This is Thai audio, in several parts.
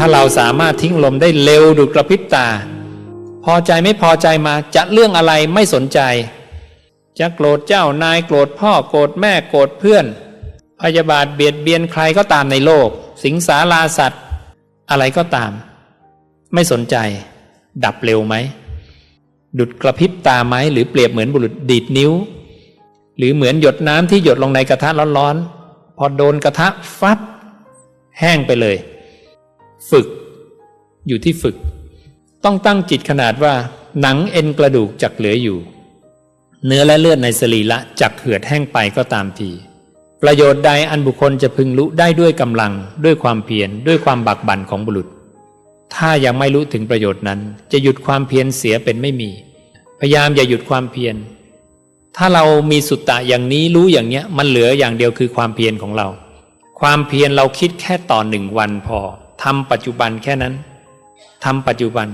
ถ้าเราสามารถทิ้งลมได้เร็วดุดกระพริบตา พอใจไม่พอใจมาจะเรื่องอะไรไม่สนใจ จะโกรธเจ้านายโกรธพ่อโกรธแม่โกรธเพื่อน พยาบาทเบียดเบียนใครก็ตามในโลก สิงสาราสัตว์ อะไรก็ตาม ไม่สนใจ ดับเร็วไหม ดุดกระพริบตาไหมหรือเปรียบเหมือนบุรุษดีดนิ้ว หรือเหมือนหยดน้ำที่หยดลงในกระทะร้อนๆพอโดนกระทะฟับแห้งไปเลย ฝึก อยู่ที่ฝึก ต้องตั้งจิตขนาดว่า หนังเอ็นกระดูกจักเหลืออยู่ เนื้อและเลือดในสรีระจักเหือดแห้งไปก็ตามที ประโยชน์ใดอันบุคคลจะพึงรู้ได้ด้วยกำลัง ด้วยความเพียรด้วยความบักบั่นของบุรุษ ถ้ายังไม่รู้ถึงประโยชน์นั้น จะหยุดความเพียรเสียเป็นไม่มี พยายามอย่าหยุดความเพียรถ้าเรามีสุตตะอย่างนี้รู้อย่างเนี้ยมันเหลืออย่างเดียวคือความเพียรของเรา ความเพียรเราคิดแค่ต่อหนึ่งวันพอ ทำปัจจุบันแค่นั้นทำปัจจุบัน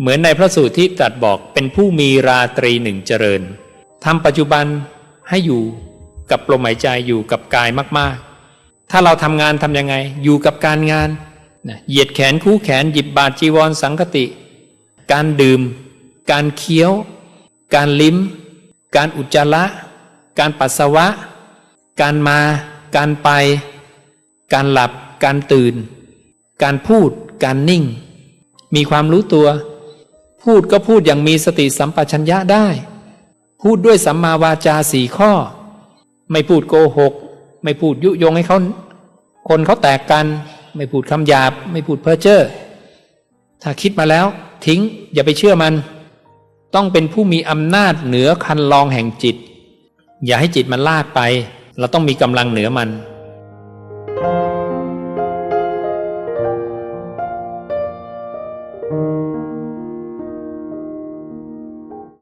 เหมือนในพระสูตรที่ตรัสบอกเป็นผู้มีราตรีหนึ่งเจริญทำปัจจุบันให้อยู่กับลมหายใจอยู่กับกายมากๆ ถ้าเราทำงานทำยังไง อยู่กับการงานเหยียดแขนคู่แขนหยิบบาทจีวรสังคติ การดื่ม การเคี้ยว การลิ้ม การอุจจาระ การปัสสาวะ การมา การไป การหลับ การตื่น การพูดการนิ่ง มีความรู้ตัว พูดก็พูดอย่างมีสติสัมปชัญญะได้ พูดด้วยสัมมาวาจาสี่ข้อ ไม่พูดโกหก ไม่พูดยุยงให้เขาคนเขาแตกกัน ไม่พูดคำหยาบ ไม่พูดเพ้อเจ้อถ้าคิดมาแล้ว ทิ้งอย่าไปเชื่อมัน ต้องเป็นผู้มีอำนาจเหนือคันลองแห่งจิต อย่าให้จิตมันลากไป เราต้องมีกำลังเหนือมัน